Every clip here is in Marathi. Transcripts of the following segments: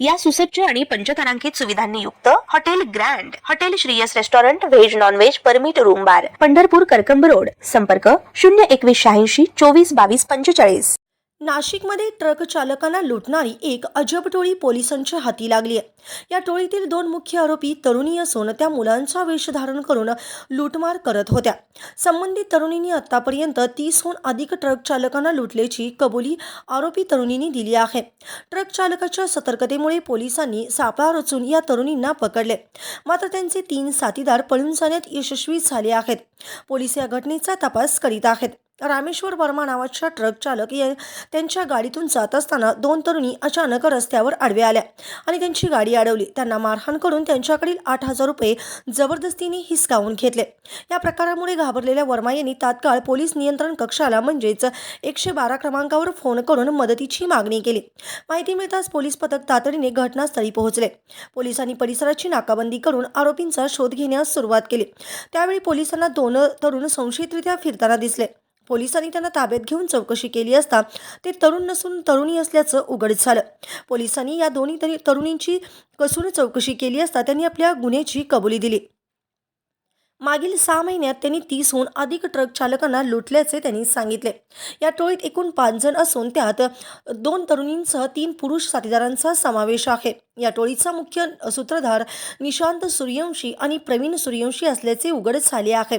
या सुसज्ज आणि पंचतारांकित सुविधांनी युक्त hotel grand hotel Shriyas restaurant veg non veg permit room bar. Pandharpur Karkamb road. संपर्क शून्य एकवीस शहाऐंशी चोवीस बावीस पंचेचाळीस. नाशिकमध्ये ट्रक चालकांना लुटणारी एक अजब टोळी पोलिसांच्या हाती लागली आहे. या टोळीतील दोन मुख्य आरोपी तरुणी असून त्या मुलांचा वेश धारण करून लूटमार करत होत्या. संबंधित तरुणींनी आतापर्यंत तीसहून अधिक ट्रक चालकांना लुटल्याची कबुली आरोपी तरुणींनी दिली आहे. ट्रक चालकाच्या सतर्कतेमुळे पोलिसांनी सापळा रचून या तरुणींना पकडले. मात्र त्यांचे तीन साथीदार पळून जाण्यात यशस्वी झाले आहेत. पोलीस या घटनेचा तपास करीत आहेत. रामेश्वर वर्मा नावाच्या ट्रक चालक या त्यांच्या गाडीतून जात असताना दोन तरुणी अचानक रस्त्यावर आडव्या आल्या आणि त्यांची गाडी अडवली. त्यांना मारहाण करून त्यांच्याकडील आठ हजार रुपये जबरदस्तीने हिसकावून घेतले. या प्रकारामुळे घाबरलेल्या वर्मा यांनी तात्काळ पोलीस नियंत्रण कक्षाला म्हणजेच एकशे बारा क्रमांकावर फोन करून मदतीची मागणी केली. माहिती मिळताच पोलीस पथक तातडीने घटनास्थळी पोहोचले. पोलिसांनी परिसराची नाकाबंदी करून आरोपींचा शोध घेण्यास सुरुवात केली. त्यावेळी पोलिसांना दोन तरुण संशयितरित्या फिरताना दिसले. पोलिसांनी त्यांना ताब्यात घेऊन चौकशी केली असता ते तरुण नसून तरुणी असल्याचं उघड झालं. पोलिसांनी या दोन्ही तरी तरुणींची कसून चौकशी केली असता त्यांनी आपल्या गुन्ह्याची कबुली दिली. मागील सहा महिन्यात त्यांनी तीसहून अधिक ट्रक चालकांना लुटल्याचे त्यांनी सांगितले. या टोळीत एकूण पाच जण असून त्यात दोन तरुणींसह तीन पुरुष साथीदारांचा समावेश आहे. या टोळीचा मुख्य सूत्रधार निशांत सूर्यवंशी आणि प्रवीण सूर्यवंशी असल्याचे उघड झाले आहे.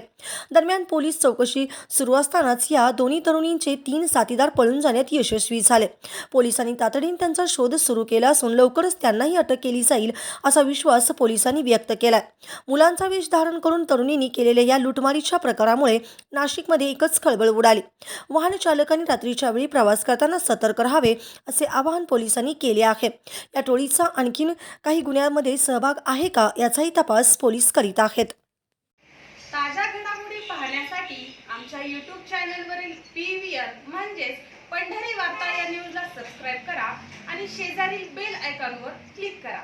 दरम्यान पोलीस चौकशी सुरू असतानाच या दोन्ही तरुणींचे तीन साथीदार पळून जाण्यात यशस्वी झाले. पोलिसांनी तातडीने त्यांचा शोध सुरू केला असून लवकरच त्यांनाही अटक केली जाईल असा विश्वास पोलिसांनी व्यक्त केलाय. मुलांचा वेश धारण करून तरुणींनी केलेल्या या लुटमारीच्या प्रकारामुळे नाशिकमध्ये एकच खळबळ उडाली. वाहन चालकांनी रात्रीच्या वेळी प्रवास करताना सतर्क राहावे असे आवाहन पोलिसांनी केले आहे. या टोळीचा आणि आणखीन काही गुन्ह्यांमध्ये सहभाग आहे का याचाही तपास पोलीस करीत आहेत. ताज्या घडामोडी पाहण्यासाठी आमच्या यूट्यूब चॅनलवरील पी व्ही आर म्हणजेच पंढरी वार्ता या न्यूजला सबस्क्राईब करा आणि शेजारील बेल आयकॉनवर क्लिक करा.